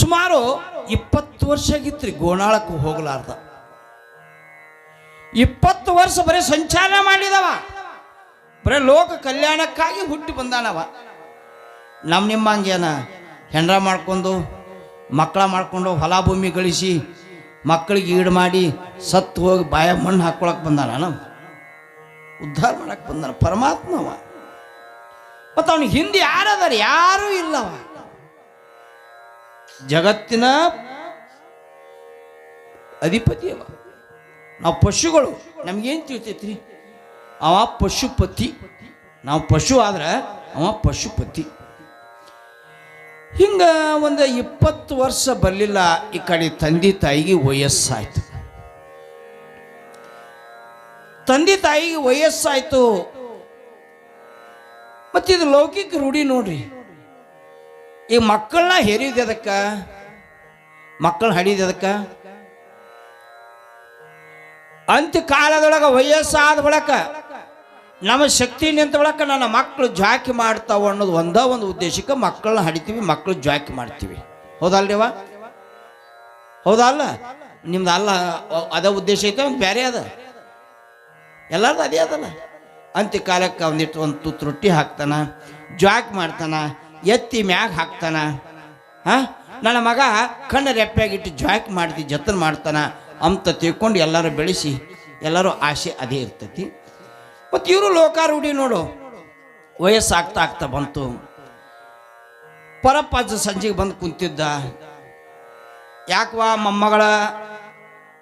ಸುಮಾರು ಇಪ್ಪತ್ತು ವರ್ಷ ರೀ ಗೋಣಾಳಕ್ಕೆ ಹೋಗ್ಲಾರ್ದ. ಇಪ್ಪತ್ತು ವರ್ಷ ಬರೀ ಸಂಚಾರ ಮಾಡಿದವ. ಬರೀ ಲೋಕ ಕಲ್ಯಾಣಕ್ಕಾಗಿ ಹುಟ್ಟಿ ಬಂದಾನವ. ನಮ್ಮ ನಿಮ್ಮ ಹಂಗೇನ ಹೆಂಡ್ರ ಮಾಡ್ಕೊಂಡು, ಮಕ್ಕಳ ಮಾಡ್ಕೊಂಡು ಹೊಲ ಭೂಮಿ ಗಳಿಸಿ, ಮಕ್ಕಳಿಗೆ ಈಡು ಮಾಡಿ, ಸತ್ತು ಹೋಗಿ ಬಾಯ ಮಣ್ಣು ಹಾಕ್ಕೊಳಕ್ಕೆ ಬಂದಾನ ನಾವು ಉದ್ಧಾರ ಮಾಡಕ್ಕೆ ಬಂದಾನ ಪರಮಾತ್ಮವ. ಮತ್ತು ಅವನಿಗೆ ಹಿಂದೆ ಯಾರದಾರ? ಯಾರೂ ಇಲ್ಲವ. ಜಗತ್ತಿನ ಅಧಿಪತಿ ಅವ ನಾವು ಪಶುಗಳು, ನಮ್ಗೇನು ತಿಳಿತೈತ್ರಿ? ಅವ ಪಶುಪತಿ. ನಾವು ಪಶು ಆದ್ರೆ ಅವ ಪಶುಪತಿ. ಹಿಂಗ ಒಂದು ಇಪ್ಪತ್ತು ವರ್ಷ ಬರಲಿಲ್ಲ, ಈ ಕಡೆ ತಂದೆ ತಾಯಿಗೆ ವಯಸ್ಸಾಯ್ತು. ತಂದೆ ತಾಯಿಗೆ ವಯಸ್ಸಾಯ್ತು. ಮತ್ತಿದು ಲೌಕಿಕ ರೂಢಿ ನೋಡ್ರಿ. ಈ ಮಕ್ಕಳನ್ನ ಹೆರಿದ ಅದಕ್ಕ ಮಕ್ಕಳು ಹಡಿದ ಅದಕ್ಕ ಅಂತ್ಯ ಕಾಲದೊಳಗೆ ವಯಸ್ಸಾದ ಬಳಕ, ನಮ್ಮ ಶಕ್ತಿ ನಿಂತ ಬಳಕ ನನ್ನ ಮಕ್ಕಳು ಜಾಕಿ ಮಾಡ್ತಾವ ಅನ್ನೋದು ಒಂದೇ ಒಂದು ಉದ್ದೇಶಕ್ಕೆ ಮಕ್ಕಳನ್ನ ಹಡಿತೀವಿ, ಮಕ್ಕಳು ಜಾಕಿ ಮಾಡ್ತೀವಿ. ಹೌದಲ್ರಿವ? ಹೌದಲ್ಲ? ನಿಮ್ದು ಅಲ್ಲ ಅದೇ ಉದ್ದೇಶ ಐತೆ ಒಂದು ಬೇರೆ ಅದ? ಎಲ್ಲರದು ಅದೇ ಅದಲ್ಲ. ಅಂತ್ಯ ಕಾಲಕ್ಕೆ ಒಂದಿಟ್ಟು ಒಂದು ತುತ್ತು ರೊಟ್ಟಿ ಹಾಕ್ತಾನ, ಜಾಕ್ ಮಾಡ್ತಾನ ಎತ್ತಿ ಮ್ಯಾಗ ಹಾಕ್ತಾನ. ಹಾಂ? ನನ್ನ ಮಗ ಕಣ್ಣು ರೆಪ್ಪಾಗಿಟ್ಟು ಜಾಕ್ ಮಾಡ್ತಿ, ಜತನ ಮಾಡ್ತಾನ. ಅಂತ ತಿಳ್ಕೊಂಡು ಎಲ್ಲರೂ ಬೆಳೆಸಿ, ಎಲ್ಲರೂ ಆಸೆ ಅದೇ ಇರ್ತೈತಿ. ಮತ್ತು ಇವರು ಲೋಕಾರೂಢಿ ನೋಡು. ವಯಸ್ಸಾಗ್ತಾ ಆಗ್ತಾ ಬಂತು. ಪರಪ್ಪಾಜ ಸಂಜೆಗೆ ಬಂದು ಕುಂತಿದ್ದ. ಯಾಕವಾ ಮೊಮ್ಮಗಳ,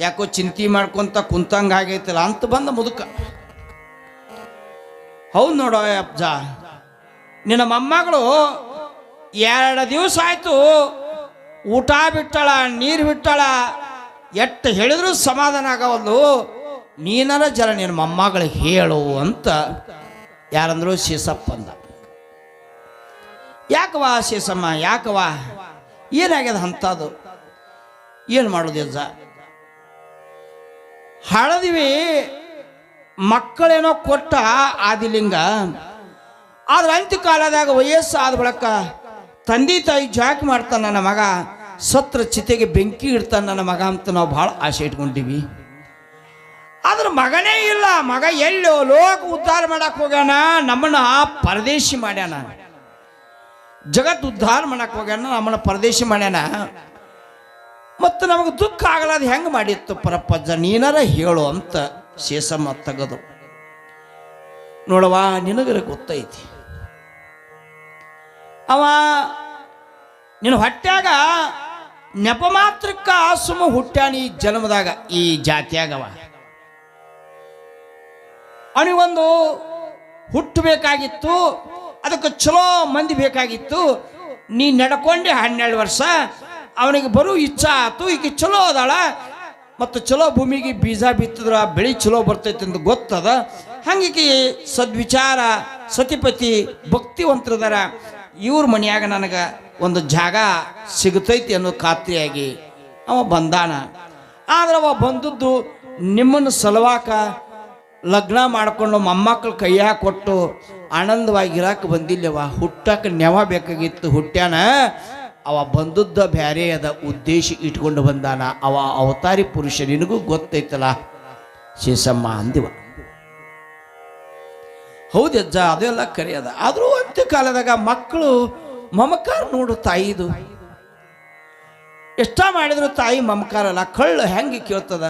ಯಾಕೋ ಚಿಂತೆ ಮಾಡ್ಕೊಂತ ಕುಂತಂಗೆ ಆಗೈತಲ್ಲ ಅಂತ ಬಂದ ಮುದುಕ. ಹೌದು ನೋಡೋ ಅಪ್ಜ ನಿನ್ನ ಮೊಮ್ಮಗಳು ಎರಡು ದಿವಸ ಆಯಿತು ಊಟ ಬಿಟ್ಟಳ, ನೀರು ಬಿಟ್ಟಳ, ಎಟ್ಟು ಹೇಳಿದ್ರು ಸಮಾಧಾನ ಆಗವಲ್ದು. ನೀನರ ಜರ ನಿನ್ನ ಮೊಮ್ಮಗಳಿಗೆ ಹೇಳು ಅಂತ ಯಾರಂದ್ರು ಶೀಸಪ್ಪ ಅಂದ ಯಾಕವಾ ಶೀಸಮ್ಮ ಯಾಕವಾ ಏನಾಗ್ಯದ ಅಂಥದ್ದು? ಏನು ಮಾಡೋದು ಅಜ್ಜ ಹಳದಿವಿ ಮಕ್ಕಳೇನೋ ಕೊಟ್ಟ ಆದಿಲಿಂಗ ಆದ್ರೆ ಅಂತ್ಯ ಕಾಲದಾಗ ವಯಸ್ಸು ಆದ ಬಳಿಕ ತಂದೆ ತಾಯಿ ಜಾಕ್ ಮಾಡ್ತಾನ ನನ್ನ ಮಗ, ಸತ್ರ ಚಿತೆಗೆ ಬೆಂಕಿ ಇಡ್ತಾನ ನನ್ನ ಮಗ ಅಂತ ನಾವು ಭಾಳ ಆಸೆ ಇಟ್ಕೊಂಡಿವಿ. ಆದ್ರೆ ಮಗನೇ ಇಲ್ಲ, ಮಗ ಎಲ್ಲೋ ಲೋಕ ಉದ್ಧಾರ ಮಾಡಕ್ ಹೋಗ್ಯಾನ, ನಮ್ಮನ್ನ ಪರದೇಶಿ ಮಾಡ್ಯಾನ. ಜಗತ್ ಉದ್ಧಾರ ಮಾಡಕ್ ಹೋಗ್ಯಾನ, ನಮ್ಮನ್ನ ಪರದೇಶಿ ಮಾಡ್ಯಾನ. ಮತ್ತು ನಮಗೆ ದುಃಖ ಆಗಲಾದ ಹೆಂಗೆ ಮಾಡಿತ್ತು? ಪರಪ್ಪಜ್ಜ ನೀನಾರ ಹೇಳು ಅಂತ ಶೇಷಮ್ಮ ತೆಗೆದು. ನೋಡವಾ ನಿನಗರ ಗೊತ್ತೈತಿ. ಅವ ನಿನ್ನ ಹೊಟ್ಯಾಗ ನೆಪ ಮಾತ್ರಕ್ಕ ಸುಮ್ಮ ಹುಟ್ಟ್ಯಾನ ಈ ಜನ್ಮದಾಗ, ಈ ಜಾತಿಯಾಗವ. ಅವನಿಗೊಂದು ಹುಟ್ಟಬೇಕಾಗಿತ್ತು, ಅದಕ್ಕೆ ಚಲೋ ಮಂದಿ ಬೇಕಾಗಿತ್ತು. ನೀ ನಡ್ಕೊಂಡೆ ಹನ್ನೆರಡು ವರ್ಷ, ಅವನಿಗೆ ಬರೋ ಇಚ್ಛಾ ಆತು ಈಗ ಚಲೋ ಅದಾಳ. ಮತ್ತು ಚಲೋ ಭೂಮಿಗೆ ಬೀಜ ಬಿತ್ತಿದ್ರ, ಬೆಳೆ ಚಲೋ ಬರ್ತೈತೆ ಅಂತ ಗೊತ್ತದ. ಹಂಗಿಕೆ ಸದ್ವಿಚಾರ, ಸತಿಪತಿ ಭಕ್ತಿವಂತರದಾರ. ಇವ್ರ ಮನೆಯಾಗ ನನಗೆ ಒಂದು ಜಾಗ ಸಿಗುತ್ತೈತಿ ಅನ್ನೋ ಖಾತ್ರಿಯಾಗಿ ಅವ ಬಂದಾನ. ಆದ್ರೆ ಅವ ಬಂದದ್ದು ನಿಮ್ಮನ್ನು ಸಲುವಾಕ ಲಗ್ನ ಮಾಡಿಕೊಂಡು ಮೊಮ್ಮಕ್ಕಳು ಕೈಯಾಗ ಕೊಟ್ಟು ಆನಂದವಾಗಿರಾಕ ಬಂದಿಲ್ಲವ. ಹುಟ್ಟಕ್ಕೆ ನೆವ ಬೇಕಾಗಿತ್ತು ಹುಟ್ಟ್ಯಾನ. ಅವ ಬಂದದ್ದ ಬ್ಯಾರೆ ಅದ ಉದ್ದೇಶ ಇಟ್ಕೊಂಡು ಬಂದಾನ. ಅವ ಅವತಾರಿ ಪುರುಷ ನಿನಗೂ ಗೊತ್ತೈತಲ್ಲ. ಶೇಷಮ್ಮ ಅಂದಿವ. ಹೌದಜ್ಜ ಅದೆಲ್ಲ ಕರೆಯದ. ಆದರೂ ಅಂತ್ಯ ಕಾಲದಾಗ ಮಕ್ಕಳು ಮಮಕಾರ ನೋಡು ತಾಯಿದು. ಎಷ್ಟ ಮಾಡಿದ್ರು ತಾಯಿ ಮಮಕಾರ ಅಲ್ಲ ಕಳ್ಳು ಹೆಂಗೆ ಕೇಳ್ತದ?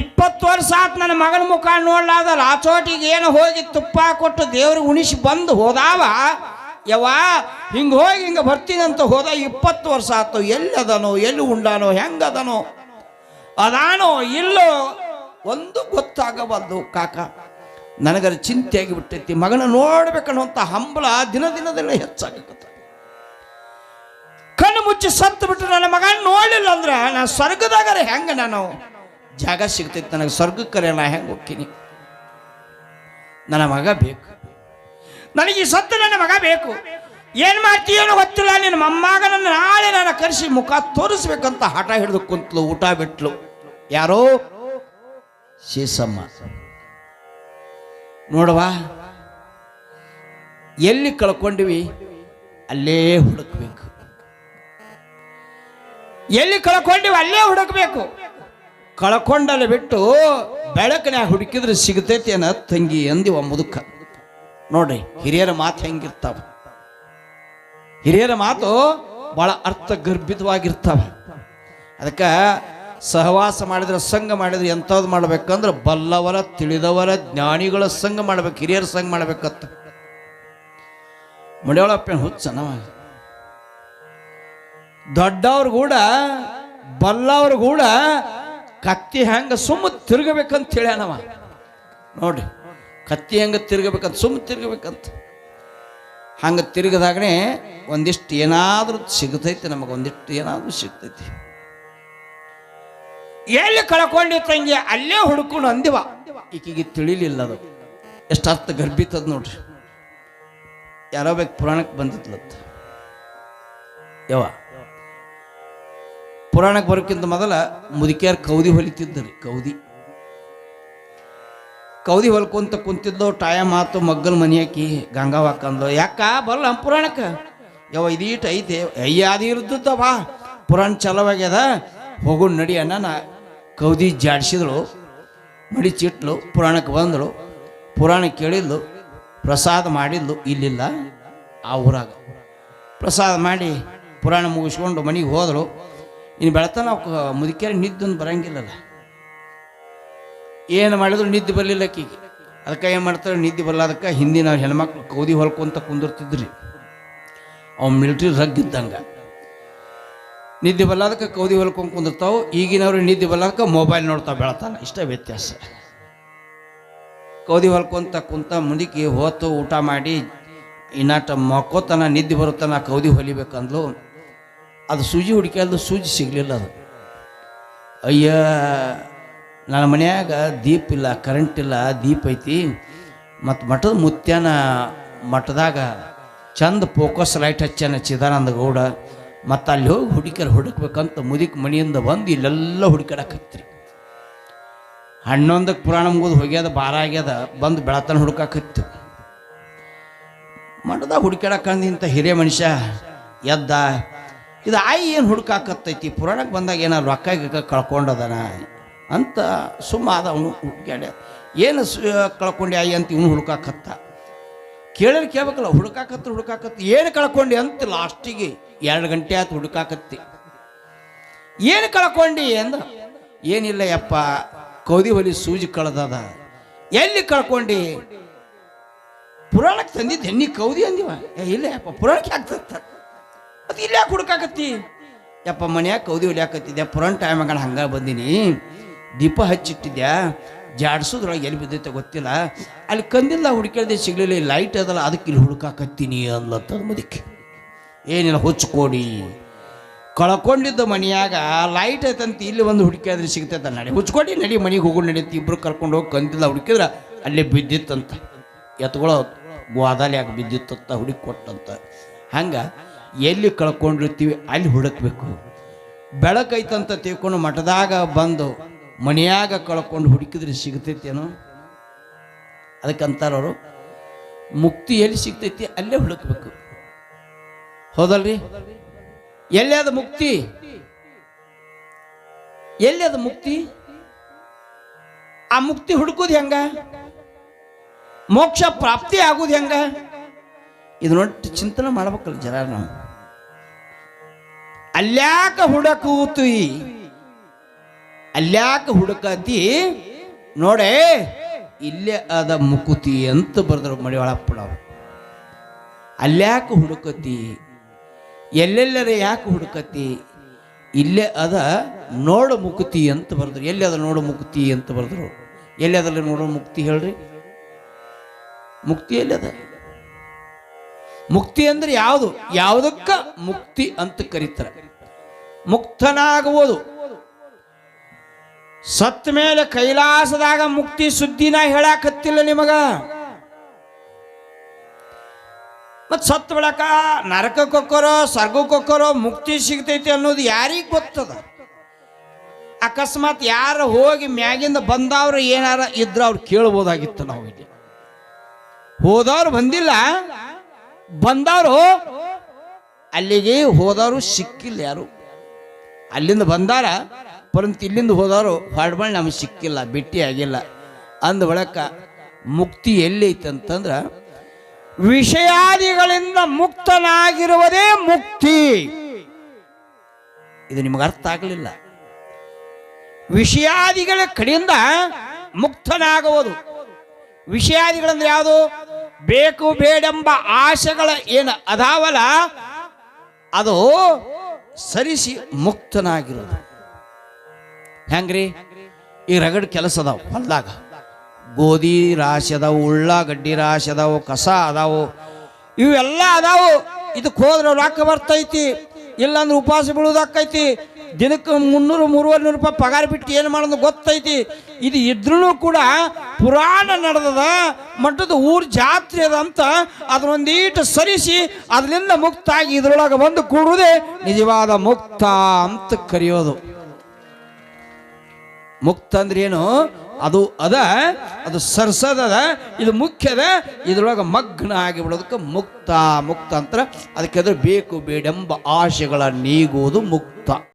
ಇಪ್ಪತ್ತು ವರ್ಷ ಆತ್ ನನ್ನ ಮಗನ ಮುಖ ನೋಡ್ಲಾದ ರಾಚೋಟಿಗೆ ಚೋಟಿಗೆ ಏನು ಹೋಗಿ ತುಪ್ಪ ಕೊಟ್ಟು ದೇವ್ರಿಗೆ ಉಣಿಸಿ ಬಂದು ಹೋದಾವ. ಯವ್ವ, ಹಿಂಗೆ ಹೋಗಿ ಹಿಂಗೆ ಬರ್ತೀನಿ ಅಂತ ಹೋದ ಇಪ್ಪತ್ತು ವರ್ಷ ಆತು. ಎಲ್ಲಿ ಅದನೋ, ಎಲ್ಲಿ ಉಂಡಾನೋ ಹೆಂಗದನೋ ಅದಾನೋ ಇಲ್ಲೋ, ಒಂದು ಗೊತ್ತಾಗಬಾರ್ದು ಕಾಕ. ನನಗರ ಚಿಂತೆ ಆಗಿಬಿಟ್ಟೈತಿ ಮಗನ ನೋಡ್ಬೇಕನ್ನುವಂಥ ಹಂಬಲ ದಿನ ದಿನದಲ್ಲೇ ಹೆಚ್ಚಾಗತ್ತ ಕಣ್ಣು ಮುಚ್ಚಿ ಸತ್ತು ಬಿಟ್ಟು ನನ್ನ ಮಗನ ನೋಡಲಿಲ್ಲ ಅಂದ್ರೆ ನಾ ಸ್ವರ್ಗದಾಗರ ಹೆಂಗೆ ನಾನು? ಜಾಗ ಸಿಗ್ತೈತಿ ನನಗೆ. ಸ್ವರ್ಗಕ್ಕರೆ ನಾ ಹೆಂಗೆ ಹೋಗ್ತೀನಿ? ನನ್ನ ಮಗ ಬೇಕು. ನನಗೆ ಈ ಸತ್ತು ನನ್ನ ಮಗ ಬೇಕು. ಏನು ಮಾಡ್ತೀಯೋ ಗೊತ್ತಿಲ್ಲ. ನಿನ್ನ ಮೊಮ್ಮಗನನ್ನು ನಾಳೆ ನನ್ನ ಕರೆಸಿ ಮುಖ ತೋರಿಸ್ಬೇಕಂತ ಹಠ ಹಿಡಿದು ಕುಂತಲು, ಊಟ ಬಿಟ್ಲು. ಯಾರೋ ಶೇಷಮ್ಮ. ನೋಡವಾ. ಎಲ್ಲಿ ಕಳ್ಕೊಂಡ್ವಿ? ಅಲ್ಲೇ ಹುಡುಕ್ಬೇಕು. ಎಲ್ಲಿ ಕಳ್ಕೊಂಡಿವಿ? ಅಲ್ಲೇ ಹುಡುಕ್ಬೇಕು. ಕಳ್ಕೊಂಡಲ್ಲಿ ಬಿಟ್ಟು ಬೆಳಕನ್ಯಾಗ ಹುಡುಕಿದ್ರೆ ಸಿಗತೈತಿ ಅನ್ನ ತಂಗಿ ಅಂದಿವ ಮುದುಕ. ನೋಡ್ರಿ, ಹಿರಿಯರ ಮಾತು ಹೆಂಗಿರ್ತಾವ? ಹಿರಿಯರ ಮಾತು ಬಹಳ ಅರ್ಥಗರ್ಭಿತವಾಗಿರ್ತಾವ. ಅದಕ್ಕೆ ಸಹವಾಸ ಮಾಡಿದ್ರೆ ಸಂಘ ಮಾಡಿದ್ರೆ ಎಂಥದ್ದು ಮಾಡ್ಬೇಕಂದ್ರೆ ಬಲ್ಲವರ, ತಿಳಿದವರ, ಜ್ಞಾನಿಗಳ ಸಂಘ ಮಾಡ್ಬೇಕು, ಹಿರಿಯರ ಸಂಘ ಮಾಡ್ಬೇಕತ್ತ ಮುಡಿಯೋಳಪ್ಪ ಹುಚ್ಚ ನವ. ದೊಡ್ಡವ್ರು ಕೂಡ, ಬಲ್ಲವ್ರು ಕೂಡ ಕತ್ತಿ ಹೆಂಗ ಸುಮ್ಮ ತಿರ್ಗಬೇಕಂತ ಹೇಳ್ಯಾನವ ನೋಡ್ರಿ, ಕತ್ತಿ ಹೆಂಗ ತಿರ್ಗಬೇಕಂತ, ಸುಮ್ಮ ತಿರ್ಗಬೇಕಂತ. ಹಂಗೆ ತಿರ್ಗದಾಗನೆ ಒಂದಿಷ್ಟು ಏನಾದರೂ ಸಿಗ್ತೈತಿ ನಮಗೆ, ಒಂದಿಷ್ಟು ಏನಾದರೂ ಸಿಗ್ತೈತಿ. ಎಲ್ಲಿ ಕಳ್ಕೊಂಡಿ ತಂಗಿ, ಅಲ್ಲೇ ಹುಡ್ಕೊಂಡು ಅಂದಿವ. ಈಕಿಗೆ ತಿಳಿಲಿಲ್ಲ ಅದು ಎಷ್ಟು ಅರ್ಥ ಗರ್ಭಿತದ ನೋಡ್ರಿ. ಯಾರೋ ಬೇಕು ಪುರಾಣಕ್ಕೆ ಬಂದಿತ್ಲತ್ತ ಯಾವ ಪುರಾಣಕ್ಕೆ ಬರೋಕ್ಕಿಂತ ಮೊದಲ ಮುದುಕಿಯರ್ ಕೌದಿ ಹೊಲಿತಿದ್ದರು ಕೌದಿ. ಕೌದಿ ಹೊಲ್ಕೊಂತ ಕುಂತಿದ್ದು, ಟಾಯ ಮಾತು ಮಗ್ಗಲ್ ಮನಿ ಹಾಕಿ ಗಂಗಾವ ಹಾಕಂದು ಯಾಕ ಬರಲ್ಲ ಪುರಾಣಕ್ಕೆ? ಯಾವ ಇದೀಟ್ ಐತೆ. ಅಯ್ಯ, ಅದು ಪುರಾಣ ಚಲವಾಗ್ಯದ ಹೋಗು, ನಡಿ ಅಣ್ಣ ನಾ ಕೌದಿ ಜಾಡಿಸಿದಳು ಮಡಿ ಚಿಟ್ಲು, ಪುರಾಣಕ್ಕೆ ಬಂದಳು, ಪುರಾಣ ಕೇಳಿದ್ಲು, ಪ್ರಸಾದ ಮಾಡಿದ್ಲು, ಇಲ್ಲಿಲ್ಲ, ಆ ಊರಾಗ. ಪ್ರಸಾದ ಮಾಡಿ ಪುರಾಣ ಮುಗಿಸ್ಕೊಂಡು ಮನೆಗೆ ಹೋದಳು. ಇನ್ನು ಬೆಳತನ ಅವ್ಕ ಮುದುಕೇರಿ ನಿದ್ದೊಂದು ಬರಂಗಿಲ್ಲಲ್ಲ. ಏನು ಮಾಡಿದ್ರು ನಿದ್ದೆ ಬರಲಿಲ್ಲ ಆಕಿಗೆ. ಅದಕ್ಕೆ ಏನು ಮಾಡ್ತಾರೆ? ನಿದ್ದೆ ಬರಲಾದಕ್ಕೆ ಹಿಂದಿನ ಹೆಣ್ಮಕ್ಳು ಕೌದಿ ಹೊಲ್ಕೊಂತ ಕುಂದಿರ್ತಿದ್ರಿ. ಅವ್ನು ಮಿಲ್ಟ್ರಿ ರಗ್ಗಿದ್ದಂಗೆ ನಿದ್ದೆ ಬಲ್ಲದಕ್ಕೆ ಕೌದಿ ಹೊಲ್ಕೊಂಡು ಕುಂದಿರ್ತಾವೆ. ಈಗಿನವ್ರು ನಿದ್ದೆ ಬಲ್ಲದಕ್ಕೆ ಮೊಬೈಲ್ ನೋಡ್ತಾ ಬೆಳತಾನೆ. ಇಷ್ಟೇ ವ್ಯತ್ಯಾಸ. ಕೌದಿ ಹೊಲ್ಕೊಂತ ಕುಂತ ಮುಂದಕ್ಕೆ ಹೋತು ಊಟ ಮಾಡಿ ಇನ್ನಾಟ ಮಕ್ಕೋತನ, ನಿದ್ದೆ ಬರುತ್ತಾನ ಕೌದಿ ಹೊಲಿಬೇಕಂದ್ಲು. ಅದು ಸೂಜಿ ಹುಡುಕಿಯಲ್ದು ಸೂಜಿ ಸಿಗಲಿಲ್ಲ ಅದು. ಅಯ್ಯ, ನನ್ನ ಮನ್ಯಾಗ ದೀಪ ಇಲ್ಲ ಕರೆಂಟ್ ಇಲ್ಲ, ದೀಪ ಐತಿ. ಮತ್ತು ಮಠದ ಮುತ್ಯಾನ ಮಠದಾಗ ಚಂದ ಫೋಕಸ್ ಲೈಟ್ ಹಚ್ಚಾನ ಚಿದಾನಂದ ಗೌಡ. ಮತ್ತು ಅಲ್ಲಿ ಹೋಗಿ ಹುಡುಕರ ಹುಡುಕ್ಬೇಕಂತ ಮುದಿಕ್ ಮನೆಯಿಂದ ಬಂದು ಇಲ್ಲೆಲ್ಲ ಹುಡುಕಾಡಕತ್ರಿ. ಹನ್ನೊಂದಕ್ಕೆ ಪುರಾಣ ಮುಗಿದು ಹೋಗ್ಯದ ಬಾರ ಆಗ್ಯದ, ಬಂದು ಬೆಳತನ ಹುಡುಕಾಕತ್ತು ಮಠದಾಗ ಹುಡುಕಾಡಕಂದು ಇಂಥ ಹಿರಿಯ ಮನುಷ್ಯ ಎದ್ದ, ಇದು ಆಯಿ ಏನು ಹುಡುಕಾಕತ್ತೈತಿ? ಪುರಾಣಕ್ಕೆ ಬಂದಾಗ ಏನಾರು ರೊಕ್ಕ ಗಿಕ್ಕ ಕಳ್ಕೊಂಡದನ ಅಂತ ಸುಮ್ಮ ಆದ ಅವನು ಹುಡುಕ್ಯಾಡ ಏನು ಕಳ್ಕೊಂಡೆ ಆಯಿ ಅಂತ ಇವನು ಹುಡುಕಾಕತ್ತ? ಕೇಳಿದ್ರೆ ಕೇಳ್ಬೇಕಲ್ಲ ಹುಡುಕಾಕತ್ತ ಹುಡುಕಾಕತ್ತ ಏನು ಕಳ್ಕೊಂಡಿ ಅಂತ ಲಾಸ್ಟಿಗೆ ಎರಡು ಗಂಟೆ ಆಯ್ತು ಹುಡುಕಾಕತ್ತಿ. ಏನು ಕಳ್ಕೊಂಡಿ ಅಂದ ಏನಿಲ್ಲ ಯಪ್ಪ ಕೌದಿ ಹೊಲಿ ಸೂಜಿ ಕಳ್ದದ. ಎಲ್ಲಿ ಕಳ್ಕೊಂಡಿ? ಪುರಾಣಕ್ಕೆ ತಂದಿದ್ದೆ ನೀ ಕೌದಿ ಅಂದಿವ. ಇಲ್ಲ ಯಪ್ಪ ಪುರಾಣಕ್ಕೆ ಆಗ್ತದ ಅದು ಇಲ್ಲ ಹುಡುಕಾಕತ್ತಿ? ಯಪ್ಪ, ಮನ್ಯಾಗ ಕೌದಿ ಹೊಲಿಯಾಕತ್ತಿದ್ದೆ ಪುರಾಣ ಟೈಮ್ ಹಂಗ ಬಂದಿನಿ. ದೀಪ ಹಚ್ಚಿಟ್ಟಿದ್ಯಾ ಜಾಡ್ಸೋದ್ರೊಳಗೆ ಎಲ್ಲಿ ಬಿದ್ದೈತೆ ಗೊತ್ತಿಲ್ಲ. ಅಲ್ಲಿ ಕಂದಿಲ್ಲ ಹುಡುಕಿಳ್ದೆ ಸಿಗ್ಲಿಲ್ಲ ಲೈಟ್ ಅದಲ್ಲ, ಅದಕ್ಕೆ ಇಲ್ಲಿ ಹುಡುಕಾಕತ್ತೀನಿ ಅನ್ಲತ್ತದ ಮುದಕ್ಕೆ ಏನಿಲ್ಲ, ಹುಚ್ಕೊಡಿ. ಕಳ್ಕೊಂಡಿದ್ದ ಮನೆಯಾಗ ಲೈಟ್ ಐತಂತ, ಇಲ್ಲಿ ಒಂದು ಹುಡುಕಿದ್ರೆ ಸಿಗ್ತೈತೆ ನಡಿ. ಹುಚ್ಕೊಡಿ, ನಡಿ, ಮನೆಗೆ ಹೋಗು ನಡೀತಿ ಇಬ್ರು ಕರ್ಕೊಂಡು ಹೋಗಿ ಕಂದಿಲ್ಲ ಹುಡುಕಿದ್ರೆ ಅಲ್ಲಿ ಬಿದ್ದಿತ್ತಂತ. ಎತ್ಕೊಳ್ಳೋ ಗ್ವಾದಾಲ್ಯಾಗ ಬಿದ್ದಿತ್ತಂತ, ಹುಡುಕಿ ಕೊಟ್ಟಂತ. ಹಂಗೆ ಎಲ್ಲಿ ಕಳ್ಕೊಂಡಿರ್ತೀವಿ, ಅಲ್ಲಿ ಹುಡುಕ್ಬೇಕು. ಬೆಳಕೈತಂತ ತಿಳ್ಕೊಂಡು ಮಠದಾಗ ಬಂದು ಮನೆಯಾಗ ಕಳ್ಕೊಂಡು ಹುಡುಕಿದ್ರೆ ಸಿಗ್ತೈತೇನೋ? ಅದಕ್ಕಂತಾರವರು, ಮುಕ್ತಿ ಎಲ್ಲಿ ಸಿಗ್ತೈತಿ ಅಲ್ಲೇ ಹುಡುಕ್ಬೇಕು. ಹೌದಲ್ರಿ? ಎಲ್ಲಿ ಅದ ಮುಕ್ತಿ? ಎಲ್ಲಿ ಅದ ಮುಕ್ತಿ? ಆ ಮುಕ್ತಿ ಹುಡುಕೋದು ಹೆಂಗ? ಮೋಕ್ಷ ಪ್ರಾಪ್ತಿ ಆಗೋದು ಹೆಂಗ? ಇದನ್ನೊಟ್ಟು ಚಿಂತನೆ ಮಾಡ್ಬೇಕಲ್ಲ ಜನ ನಾವು ಅಲ್ಯಾಕ ಹುಡಕೂತು ಅಲ್ಯಾಕ ಹುಡುಕತಿ? ನೋಡೇ, ಇಲ್ಲೇ ಅದ ಮುಕುತಿ ಅಂತ ಬರೆದ್ರು ಮಡಿವಾಳಪ್ಪನವ್ರು. ಅಲ್ಯಾಕೆ ಹುಡುಕತಿ? ಎಲ್ಲೆಲ್ಲರ ಯಾಕೆ ಹುಡುಕತಿ? ಇಲ್ಲೇ ಅದ ನೋಡು ಮುಕುತಿ ಅಂತ ಬರೆದ್ರು. ಎಲ್ಲಿ ಅದ ನೋಡು ಮುಕ್ತಿ ಅಂತ ಬರೆದ್ರು? ಎಲ್ಲಿ ಅದಲ್ಲ ನೋಡು ಮುಕ್ತಿ ಹೇಳ್ರಿ? ಮುಕ್ತಿ ಎಲ್ಲಿ ಅದ? ಮುಕ್ತಿ ಅಂದ್ರೆ ಯಾವುದು? ಯಾವುದಕ್ಕ ಮುಕ್ತಿ ಅಂತ ಕರೀತಾರೆ. ಮುಕ್ತನಾಗುವುದು ಸತ್ತ ಮೇಲೆ ಕೈಲಾಸದಾಗ ಮುಕ್ತಿ ಸುದ್ದಿನ ಹೇಳಾಕತ್ತಿಲ್ಲ ನಿಮಗ? ಮತ್ ಸತ್ ಬಿಡಕ ನರಕಕ್ಕೊಕ್ಕರೋ ಹೋಕ್ಕೋರೋ ಮುಕ್ತಿ ಸಿಗ್ತೈತಿ ಅನ್ನೋದು ಯಾರಿಗೆ ಗೊತ್ತದ? ಅಕಸ್ಮಾತ್ ಯಾರು ಹೋಗಿ ಮ್ಯಾಗಿಂದ ಬಂದವ್ರು ಏನಾರ ಇದ್ರೆ ಅವ್ರು ಕೇಳ್ಬೋದಾಗಿತ್ತು ನಾವು ಇಲ್ಲಿ. ಹೋದವ್ರು ಬಂದಿಲ್ಲ. ಬಂದವರು ಅಲ್ಲಿಗೆ ಹೋದವರು ಸಿಕ್ಕಿಲ್ಲ ಯಾರು. ಅಲ್ಲಿಂದ ಬಂದಾರ. ಪರಂತು ಇಲ್ಲಿಂದ ಹೋದವರು ಹಾಡ್ಬಳ್ಳಿ ನಮಗೆ ಸಿಕ್ಕಿಲ್ಲ ಭೇಟಿ ಆಗಿಲ್ಲ. ಅಂದ ಬಳಕ ಮುಕ್ತಿ ಎಲ್ಲಿ ಐತೆ ಅಂತಂದ್ರೆ ವಿಷಯಾದಿಗಳಿಂದ ಮುಕ್ತನಾಗಿರುವುದೇ ಮುಕ್ತಿ. ಇದು ನಿಮಗೆ ಅರ್ಥ ಆಗಲಿಲ್ಲ. ವಿಷಯಾದಿಗಳ ಕಡೆಯಿಂದ ಮುಕ್ತನಾಗುವುದು. ವಿಷಯಾದಿಗಳಂದ್ರೆ ಯಾವುದು? ಬೇಕು ಬೇಡೆಂಬ ಆಶೆಗಳ ಏನು ಅದಾವಲ್ಲ, ಅದು ಸರಿಸಿ ಮುಕ್ತನಾಗಿರೋದು ಹೆಂಗ್ರಿ? ಈ ರಗಡ್ ಕೆಲಸ ಅದಾವ ಹೊಲ್ದಾಗ. ಗೋಧಿ ರಾಶಿ ಅದಾವು ಉಳ್ಳಾಗಡ್ಡಿ ರಾಶಿ ಅದಾವು, ಕಸ ಅದಾವು, ಇವೆಲ್ಲ ಅದಾವು. ಇದಕ್ಕೆ ಹೋದ್ರೆ ರೊಕ್ಕ ಬರ್ತೈತಿ, ಇಲ್ಲಾಂದ್ರೆ ಉಪವಾಸ ಬೀಳೋದಾಕೈತಿ ದಿನಕ್ಕೆ ಮುನ್ನೂರು, ಮೂರುವರೆ ನೂರು ರೂಪಾಯಿ ಪಗಾರ ಬಿಟ್ಟು ಏನು ಮಾಡೋದು ಗೊತ್ತೈತಿ. ಇದು ಇದ್ರೂ ಕೂಡ ಪುರಾಣ ನಡೆದದ ಮಟ್ಟದ ಊರ್ ಜಾತ್ರೆ ಅದ ಅಂತ ಅದನ್ನೊಂದೀಟು ಸರಿಸಿ ಅದರಿಂದ ಮುಕ್ತ ಆಗಿ ಇದ್ರೊಳಗೆ ಬಂದು ಕೂಡುವುದೇ ನಿಜವಾದ ಮುಕ್ತ ಅಂತ ಕರೆಯೋದು. ಮುಕ್ತ ಅಂದ್ರೆ ಏನು? ಅದು ಅದ, ಅದು ಸರ್ಸದದ ಇದು ಮುಖ್ಯದ ಇದ್ರೊಳಗೆ ಮಗ್ನ ಆಗಿಬಿಡೋದಕ್ಕೆ ಮುಕ್ತ ಮುಕ್ತ ಅಂತ ಅದಕ್ಕೆ ಅದು ಬೇಕು ಬೇಡೆಂಬ ಆಶೆಗಳ ನೀಗುವುದು ಮುಕ್ತ.